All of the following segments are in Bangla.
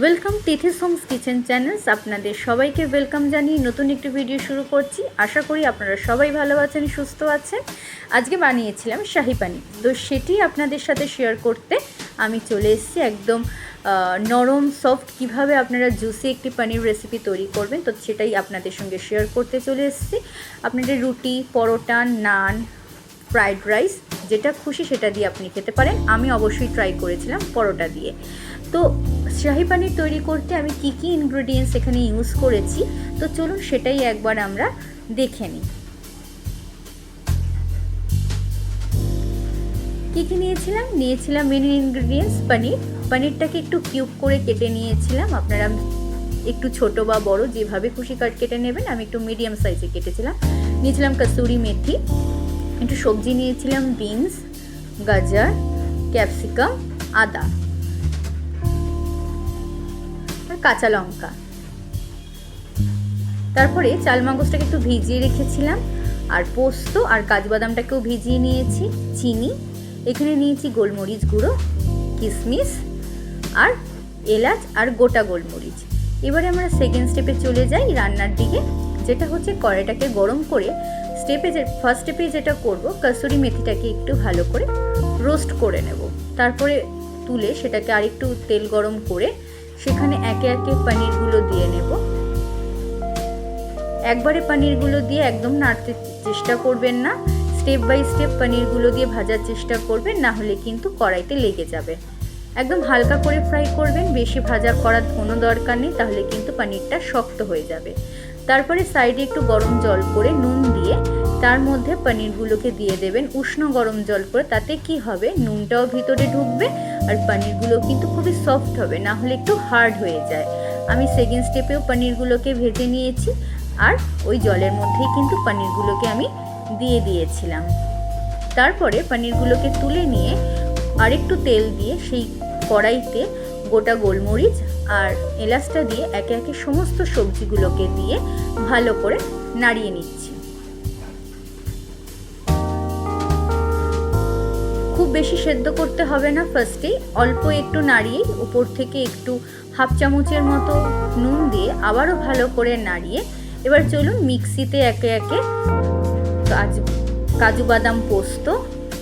Welcome Tithi's homes kitchen channels আপনাদের সবাইকে ওয়েলকাম জানিয়ে নতুন একটি ভিডিও শুরু করছি। আশা করি আপনারা সবাই ভালো আছেন, সুস্থ আছেন। আজকে বানিয়েছিলাম শাহি পানির তো সেটি আপনাদের সাথে শেয়ার করতে আমি চলে এসেছি একদম নরম সফট কীভাবে আপনারা জুসি একটি পানির রেসিপি তৈরি করবেন, তো সেটাই আপনাদের সঙ্গে শেয়ার করতে চলে এসেছি। আপনাদের রুটি, পরোটা, নান ফ্রাইড রাইস যেটা খুশি সেটা দিয়ে আপনি খেতে পারেন। আমি অবশ্যই ট্রাই করেছিলাম পরোটা দিয়ে। তো শাহি পানির তৈরি করতে আমি কি কি ইনগ্রেডিয়েন্টস এখানে ইউজ করেছি? তো চলুন সেটাই একবার আমরা দেখে নিই। কী কী নিয়েছিলাম? নিয়েছিলাম মেন ইনগ্রেডিয়েন্টস পনির। পনিরটাকে একটু কিউব করে কেটে নিয়েছিলাম। আপনারা একটু ছোট বা বড় যেভাবে খুশি কাট কেটে নেবেন, আমি একটু মিডিয়াম সাইজে কেটেছিলাম। নিয়েছিলাম কসুরি মেথি। একটু সবজি নিয়েছিলাম, বিনস, গাজর, ক্যাপসিকাম, আদা আর কাঁচা লঙ্কা। তারপরে চাল মগজটাকে একটু ভিজিয়ে রেখেছিলাম, আর পোস্ত আর কাজু বাদামটাকেও ভিজিয়ে নিয়েছি, চিনি। এখানে নিয়েছি গোলমরিচ গুঁড়ো কিশমিশ আর এলাচ আর গোটা গোলমরিচ। এবারে আমরা সেকেন্ড স্টেপে চলে যাই রান্নার দিকে, যেটা হচ্ছে কড়াইটাকে গরম করে স্টেপে যে ফার্স্ট স্টেপে যেটা করব কসুরি মেথিটাকে একটু ভালো করে রোস্ট করে নেব। তারপরে তুলে সেটাকে আরেকটু তেল গরম করে সেখানে একে একে পনিরগুলো দিয়ে নেব। একবারে পনিরগুলো দিয়ে একদম নাড়তে চেষ্টা করবেন না। স্টেপ বাই স্টেপ পনিরগুলো দিয়ে ভাজার চেষ্টা করবেন, না হলে কিন্তু কড়াইতে লেগে যাবে। একদম হালকা করে ফ্রাই করবেন, বেশি ভাজা করার কোনো দরকার নেই, তাহলে কিন্তু পনিরটা শক্ত হয়ে যাবে। তারপরে সাইডে একটু গরম জল করে নুন দিয়ে তার মধ্যে পনিরগুলোকে দিয়ে দেবেন। উষ্ণ গরম জল করে তাতে কি হবে? নুনটাও ভিতরে ঢুকবে আর পনিরগুলো কিন্তু খুবই সফট হবে, না হলে একটু হার্ড হয়ে যায়। আমি সেকেন্ড স্টেপেও পনিরগুলোকে ভেজে নিয়েছি আর ওই জলের মধ্যেই কিন্তু পনিরগুলোকে আমি দিয়ে দিয়েছিলাম। তারপরে পনিরগুলোকে তুলে নিয়ে আরেকটু তেল দিয়ে সেই কড়াইতে গোটা গোলমরিচ আর এলাচটা দিয়ে একে একে সমস্ত সবজিগুলোকে দিয়ে ভালো করে নাড়িয়ে নিচ্ছি। খুব বেশি সেদ্ধ করতে হবে না ফার্স্টেই অল্প একটু নাড়িয়ে উপর থেকে একটু হাফ চামচের মতো নুন দিয়ে আবারও ভালো করে নাড়িয়ে এবার চলুন মিক্সিতে একে একে কাজু কাজু বাদাম পোস্ত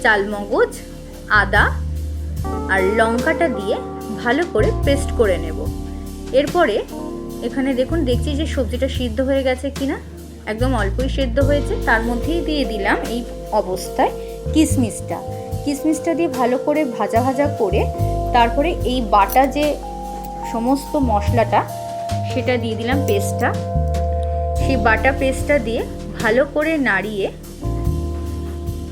চালমগজ আদা আর লঙ্কাটা দিয়ে ভালো করে পেস্ট করে নেব। এরপরে এখানে দেখুন, দেখছি যে সবজিটা সিদ্ধ হয়ে গেছে কিনা। একদম অল্পই সেদ্ধ হয়েছে, তার মধ্যেই দিয়ে দিলাম এই অবস্থায় কিশমিশটা কিশমিশটা দিয়ে ভালো করে ভাজা ভাজা করে তারপরে এই বাটা যে সমস্ত মশলাটা, সেটা দিয়ে দিলাম পেস্টটা। সেই বাটা পেস্টটা দিয়ে ভালো করে নাড়িয়ে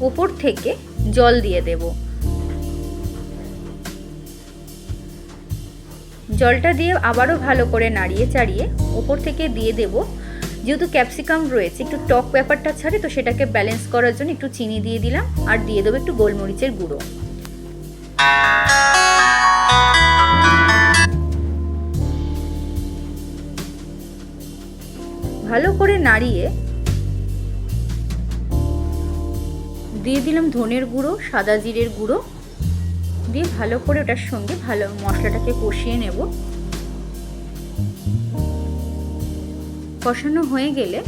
ওপর থেকে জল দিয়ে দেব। জলটা দিয়ে আবারও ভালো করে নাড়িয়ে চাড়িয়ে ওপর থেকে দিয়ে দেব। যেহেতু ক্যাপসিকাম রয়েছে, একটু টক ব্যাপারটা ছাড়ে, তো সেটাকে ব্যালেন্স করার জন্য একটু চিনি দিয়ে দিলাম আর দিয়ে দেবো একটু গোলমরিচের গুঁড়ো। ভালো করে নাড়িয়ে দিয়ে দিলাম ধনের গুঁড়ো, সাদা জিরের গুঁড়ো। দিয়ে ভালো করে ওটার সঙ্গে ভালো মশলাটাকে কষিয়ে নেব। কষানো হয়ে গেলে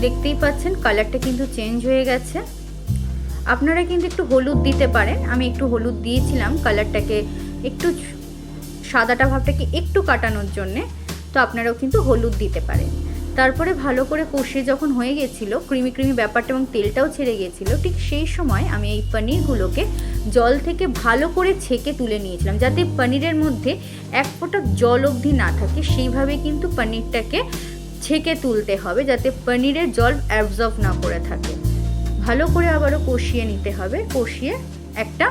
দেখতেই পাচ্ছেন কালারটা কিন্তু চেঞ্জ হয়ে গেছে। আপনারা কিন্তু একটু হলুদ দিতে পারেন। আমি একটু হলুদ দিয়েছিলাম কালারটাকে একটু সাদাটা ভাবটাকে একটু কাটানোর জন্যে। তো আপনারাও কিন্তু হলুদ দিতে পারেন। তারপরে ভালো করে কষিয়ে যখন হয়ে গেছিল, ক্রিমি ক্রিমি ব্যাপারটা এবং তেলটাও ছেড়ে গেছিল, ঠিক সেই সময় আমি এই পনিরগুলোকে জল থেকে ভালো করে ছেঁকে তুলে নিয়েছিলাম, যাতে পনিরের মধ্যে এক ফোঁটা জল অবধি না থাকে। সেইভাবে কিন্তু পনিরটাকে ছেঁকে তুলতে হবে, যাতে পনিরের জল অ্যাবজর্ব না করে থাকে। ভালো করে আবারও কষিয়ে নিতে হবে, কষিয়ে একটা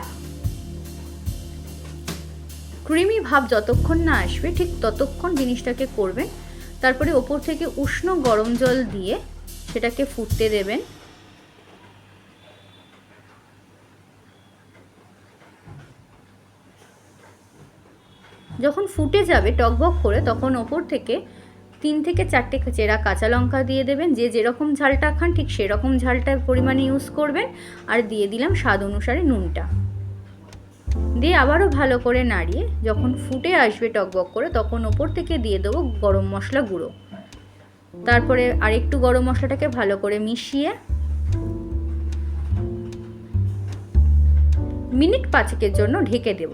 ক্রিমি ভাব যতক্ষণ না আসবে, ঠিক ততক্ষণ জিনিসটাকে করবেন। তারপরে ওপর থেকে উষ্ণ গরম জল দিয়ে সেটাকে ফুটতে দেবেন। যখন ফুটে যাবে টকবক করে, তখন ওপর থেকে তিন থেকে চারটে চেরা কাঁচা লঙ্কা দিয়ে দেবেন। যে যেরকম ঝালটা খান, ঠিক সেরকম ঝালটার পরিমাণে ইউজ করবেন। আর দিয়ে দিলাম স্বাদ অনুসারে নুনটা। দিয়ে আবারও ভালো করে নাড়িয়ে যখন ফুটে আসবে টকবক করে তখন ওপর থেকে দিয়ে দেবো গরম মশলা গুঁড়ো। তারপরে আরেকটু গরম মশলাটাকে ভালো করে মিশিয়ে মিনিট পাঁচেকের জন্য ঢেকে দেব।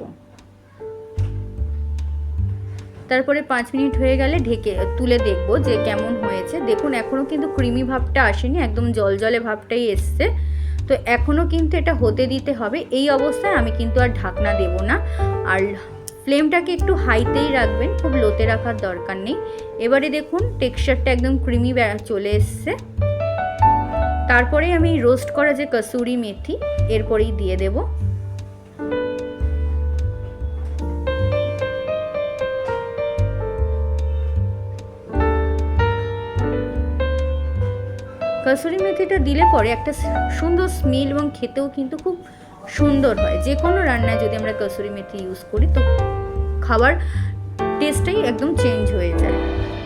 তারপরে পাঁচ মিনিট হয়ে গেলে ঢেকে তুলে দেখব যে কেমন হয়েছে। দেখুন এখনও কিন্তু ক্রিমি ভাবটা আসেনি, একদম জল জলে ভাবটাই এসছে। তো এখনও কিন্তু এটা হতে দিতে হবে। এই অবস্থায় আমি কিন্তু আর ঢাকনা দেব না। আর ফ্লেমটাকে একটু হাইতেই রাখবেন, খুব লোতে রাখার দরকার নেই। এবারে দেখুন, টেক্সচারটা একদম ক্রিমি চলে এসছে। তারপরে আমি রোস্ট করা যে কসুরি মেথি, এরপরেই দিয়ে দেবো। কসুরি মেথিটা দিলে পরে একটা সুন্দর স্মেল এবং খেতেও কিন্তু খুব সুন্দর হয়। যে কোনো রান্নায় যদি আমরা কসুরি মেথি ইউজ করি, তো খাবার টেস্টটাই একদম চেঞ্জ হয়ে যায়।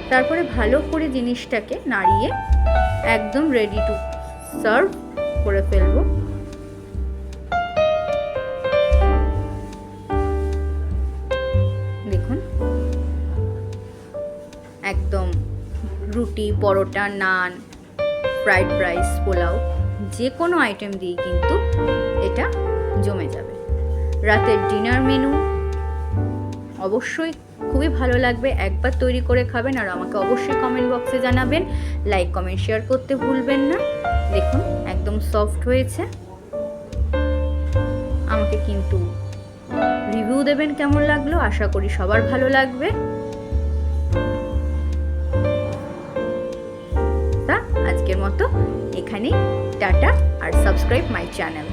তারপরে ভালো করে জিনিসটাকে নাড়িয়ে একদম রেডি টু সার্ভ করে ফেলব। দেখুন। একদম রুটি, পরোটা, নান ফ্রাইড রাইস পোলাও যে কোনো আইটেম দিয়েই কিন্তু এটা জমে যাবে। রাতের ডিনার মেনু অবশ্যই খুবই ভালো লাগবে, একবার তৈরি করে খাবেন আর আমাকে অবশ্যই কমেন্ট বক্সে জানাবেন। লাইক কমেন্ট শেয়ার করতে ভুলবেন না। দেখুন, একদম সফট হয়েছে। আমাকে কিন্তু রিভিউ দেবেন কেমন লাগল, আশা করি সবার ভালো লাগবে। মতো এখানে টাটা আর সাবস্ক্রাইব মাই চ্যানেল